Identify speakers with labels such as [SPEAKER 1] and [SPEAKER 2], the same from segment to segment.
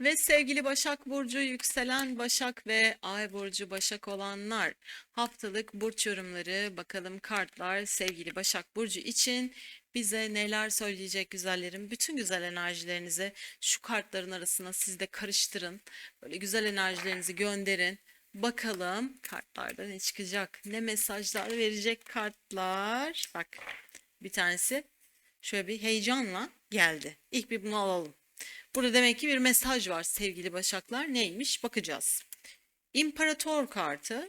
[SPEAKER 1] Ve sevgili Başak Burcu, yükselen Başak ve Ay Burcu Başak olanlar haftalık burç yorumları bakalım kartlar sevgili Başak Burcu için bize neler söyleyecek güzellerim. Bütün güzel enerjilerinizi şu kartların arasına siz de karıştırın. Böyle güzel enerjilerinizi gönderin. Bakalım kartlarda ne çıkacak? Ne mesajlar verecek kartlar? Bak bir tanesi şöyle bir heyecanla geldi. İlk bir bunu alalım. Burada demek ki bir mesaj var sevgili Başaklar. Neymiş? Bakacağız. İmparator kartı,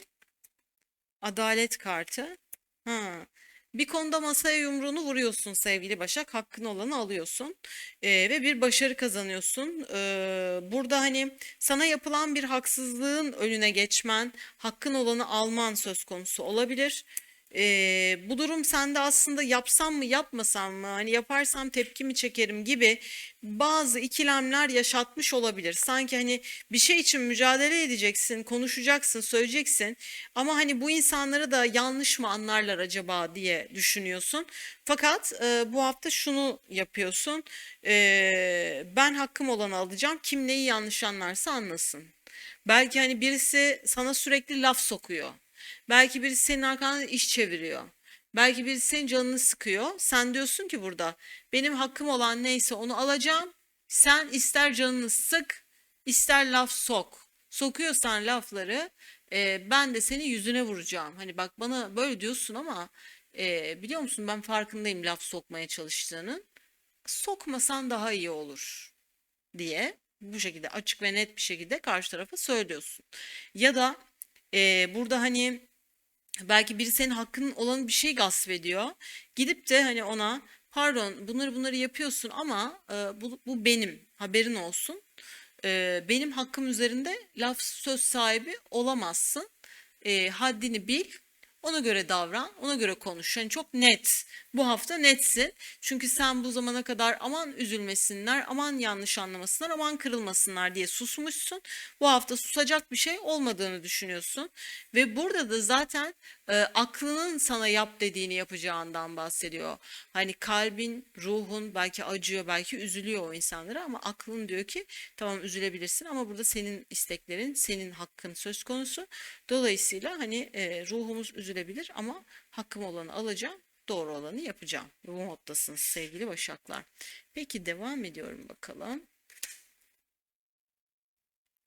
[SPEAKER 1] adalet kartı. Ha. Bir konuda masaya yumruğunu vuruyorsun sevgili Başak. Hakkın olanı alıyorsun. Ee, ve bir başarı kazanıyorsun. Ee, burada hani sana yapılan bir haksızlığın önüne geçmen, hakkın olanı alman söz konusu olabilir. Ee, bu durum sende aslında yapsam mı yapmasam mı hani yaparsam tepki mi çekerim gibi bazı ikilemler yaşatmış olabilir. Sanki hani bir şey için mücadele edeceksin, konuşacaksın, söyleyeceksin ama hani bu insanları da yanlış mı anlarlar acaba diye düşünüyorsun. Fakat e, bu hafta şunu yapıyorsun. E, ben hakkım olanı alacağım. Kim neyi yanlış anlarsa anlasın. Belki hani birisi sana sürekli laf sokuyor. Belki birisi senin arkandan iş çeviriyor. Belki birisi senin canını sıkıyor. Sen diyorsun ki burada benim hakkım olan neyse onu alacağım. Sen ister canını sık, ister laf sok. Sokuyorsan lafları e, ben de seni yüzüne vuracağım. Hani bak bana böyle diyorsun ama e, biliyor musun ben farkındayım laf sokmaya çalıştığının. Sokmasan daha iyi olur diye bu şekilde açık ve net bir şekilde karşı tarafa söylüyorsun. Ya da e, burada hani belki biri senin hakkının olan bir şey gasp ediyor. Gidip de hani ona pardon bunları bunları yapıyorsun ama e, bu, bu benim haberin olsun. E, benim hakkım üzerinde laf söz sahibi olamazsın. E, haddini bil. Ona göre davran, ona göre konuş. Yani çok net. Bu hafta netsin. Çünkü sen bu zamana kadar aman üzülmesinler, aman yanlış anlamasınlar, aman kırılmasınlar diye susmuşsun. Bu hafta susacak bir şey olmadığını düşünüyorsun. Ve burada da zaten e, aklının sana yap dediğini yapacağından bahsediyor. Hani kalbin, ruhun belki acıyor, belki üzülüyor o insanlara ama aklın diyor ki tamam üzülebilirsin ama burada senin isteklerin, senin hakkın söz konusu. Dolayısıyla hani e, ruhumuz üzülebilir ama hakkım olanı alacağım, doğru olanı yapacağım. Bu moddasınız sevgili Başaklar. Peki devam ediyorum bakalım.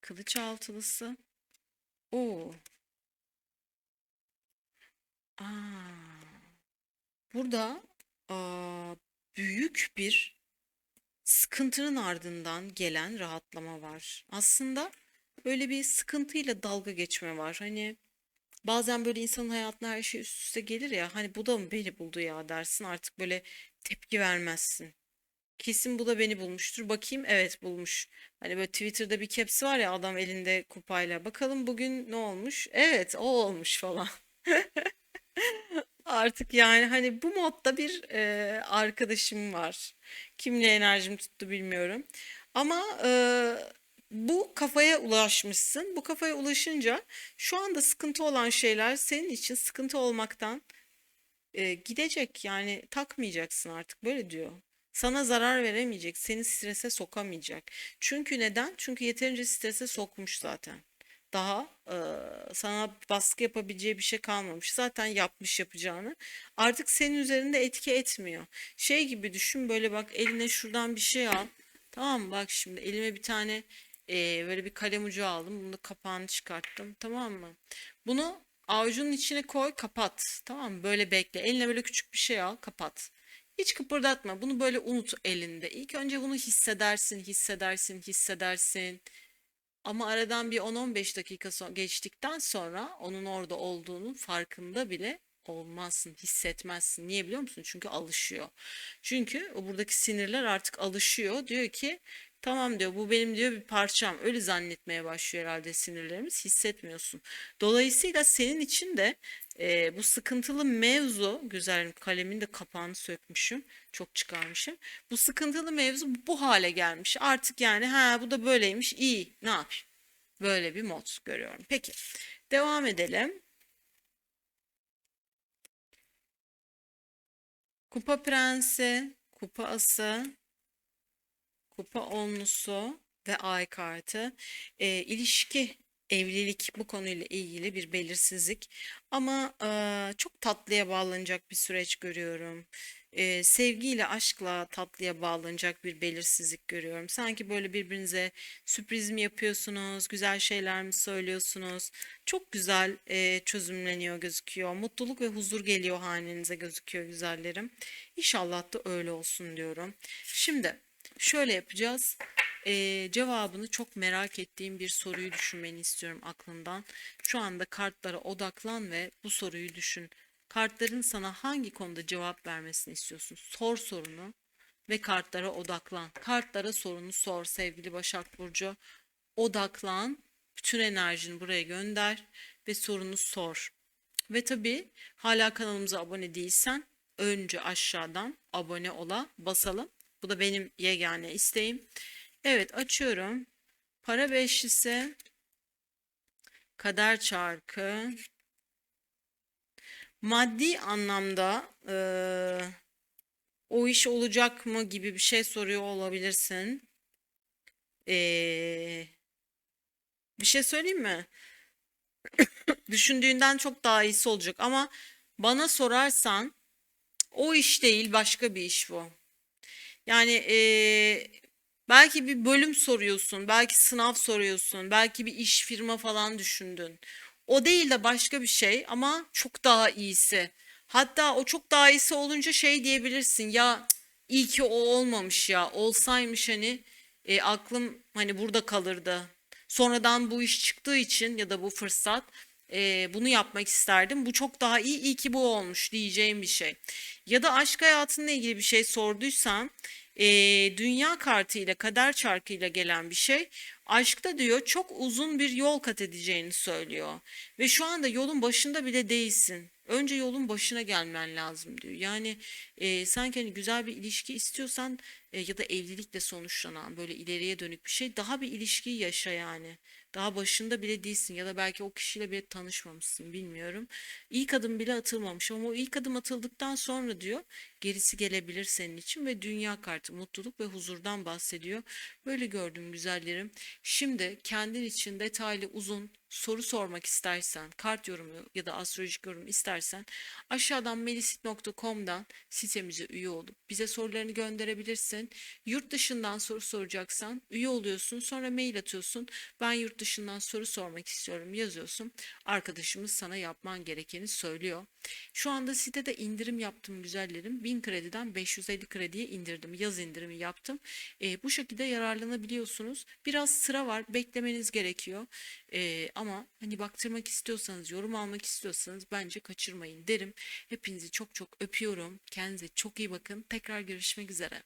[SPEAKER 1] Kılıç altılısı. Oo. Aa. Burada aa, büyük bir sıkıntının ardından gelen rahatlama var. Aslında böyle bir sıkıntıyla dalga geçme var. Hani bazen böyle insanın hayatına her şey üst üste gelir ya. Hani bu da mı beni buldu ya dersin artık böyle tepki vermezsin. Kesin bu da beni bulmuştur. Bakayım evet bulmuş. Hani böyle Twitter'da bir caps var ya adam elinde kupayla. Bakalım bugün ne olmuş? Evet o olmuş falan. Artık yani hani bu modda bir e, arkadaşım var. Kimle enerjim tuttu bilmiyorum. Ama e, bu kafaya ulaşmışsın. Bu kafaya ulaşınca şu anda sıkıntı olan şeyler senin için sıkıntı olmaktan e, gidecek. Yani takmayacaksın artık böyle diyor. Sana zarar veremeyecek, seni strese sokamayacak. Çünkü neden? Çünkü yeterince strese sokmuş zaten. Daha e, sana baskı yapabileceği bir şey kalmamış. Zaten yapmış yapacağını. Artık senin üzerinde etki etmiyor. Şey gibi düşün böyle bak eline şuradan bir şey al. Tamam? Bak şimdi elime bir tane e, böyle bir kalem ucu aldım. Bunu kapağını çıkarttım. Tamam mı? Bunu avucunun içine koy, kapat. Tamam mı? Böyle bekle. Eline böyle küçük bir şey al, kapat. Hiç kıpırdatma. Bunu böyle unut elinde. İlk önce bunu hissedersin, hissedersin, hissedersin. Ama aradan bir 10-15 dakika geçtikten sonra onun orada olduğunun farkında bile olmazsın, hissetmezsin. Niye biliyor musun? Çünkü alışıyor. Çünkü buradaki sinirler artık alışıyor. Diyor ki tamam diyor bu benim diyor bir parçam. Öyle zannetmeye başlıyor herhalde sinirlerimiz. Hissetmiyorsun. Dolayısıyla senin için de e, bu sıkıntılı mevzu, güzel kalemin de kapağını sökmüşüm. Çok çıkarmışım. Bu sıkıntılı mevzu bu hale gelmiş. Artık yani ha bu da böyleymiş. iyi ne yapayım? Böyle bir mod görüyorum. Peki devam edelim. Kupa prensi, kupa ası, kupa onlusu, ve ay kartı. E, ilişki, evlilik bu konuyla ilgili bir belirsizlik ama e, çok tatlıya bağlanacak bir süreç görüyorum. E, sevgiyle, aşkla tatlıya bağlanacak bir belirsizlik görüyorum. Sanki böyle birbirinize sürpriz mi yapıyorsunuz, güzel şeyler mi söylüyorsunuz? Çok güzel e, çözümleniyor gözüküyor. Mutluluk ve huzur geliyor hanenize gözüküyor güzellerim. İnşallah da öyle olsun diyorum. Şimdi şöyle yapacağız. Ee, cevabını çok merak ettiğim bir soruyu düşünmeni istiyorum aklından. Şu anda kartlara odaklan ve bu soruyu düşün. Kartların sana hangi konuda cevap vermesini istiyorsun? Sor sorunu ve kartlara odaklan. Kartlara sorunu sor sevgili Başak Burcu. Odaklan, bütün enerjini buraya gönder ve sorunu sor. Ve tabii hala kanalımıza abone değilsen önce aşağıdan abone ola basalım. Bu da benim yegane isteğim. Evet açıyorum. Para beşlisi, kader çarkı, maddi anlamda eee, o iş olacak mı gibi bir şey soruyor olabilirsin. Eee, bir şey söyleyeyim mi? Düşündüğünden çok daha iyisi olacak ama bana sorarsan o iş değil başka bir iş bu. Yani eee, belki bir bölüm soruyorsun, belki sınav soruyorsun, belki bir iş firma falan düşündün. O değil de başka bir şey ama çok daha iyisi. Hatta o çok daha iyisi olunca şey diyebilirsin ya iyi ki o olmamış ya olsaymış hani e, aklım hani burada kalırdı. Sonradan bu iş çıktığı için ya da bu fırsat e, bunu yapmak isterdim. Bu çok daha iyi, iyi ki bu olmuş diyeceğim bir şey. Ya da aşk hayatınla ilgili bir şey sorduysan e, dünya kartıyla kader çarkıyla gelen bir şey. Aşkta diyor çok uzun bir yol kat edeceğini söylüyor. Ve şu anda yolun başında bile değilsin. Önce yolun başına gelmen lazım diyor. Yani e, sanki hani güzel bir ilişki istiyorsan e, ya da evlilikle sonuçlanan böyle ileriye dönük bir şey daha bir ilişkiyi yaşa yani. Daha başında bile değilsin ya da belki o kişiyle bile tanışmamışsın bilmiyorum. İlk adım bile atılmamış ama o ilk adım atıldıktan sonra diyor gerisi gelebilir senin için ve dünya kartı mutluluk ve huzurdan bahsediyor. Böyle gördüm güzellerim. Şimdi kendin için detaylı uzun soru sormak istersen, kart yorumu ya da astrolojik yorum istersen aşağıdan melisit.com'dan sitemize üye olup bize sorularını gönderebilirsin. Yurt dışından soru soracaksan üye oluyorsun, sonra mail atıyorsun. Ben yurt dışından soru sormak istiyorum yazıyorsun. Arkadaşımız sana yapman gerekeni söylüyor. Şu anda sitede indirim yaptım güzellerim. 1000 krediden 550 krediye indirdim. Yaz indirimi yaptım. E, bu şekilde yararlanabiliyorsunuz. Biraz sıra var. Beklemeniz gerekiyor. E, ama hani baktırmak istiyorsanız, yorum almak istiyorsanız bence kaçırmayın derim. Hepinizi çok çok öpüyorum. Kendinize çok iyi bakın. Tekrar görüşmek üzere.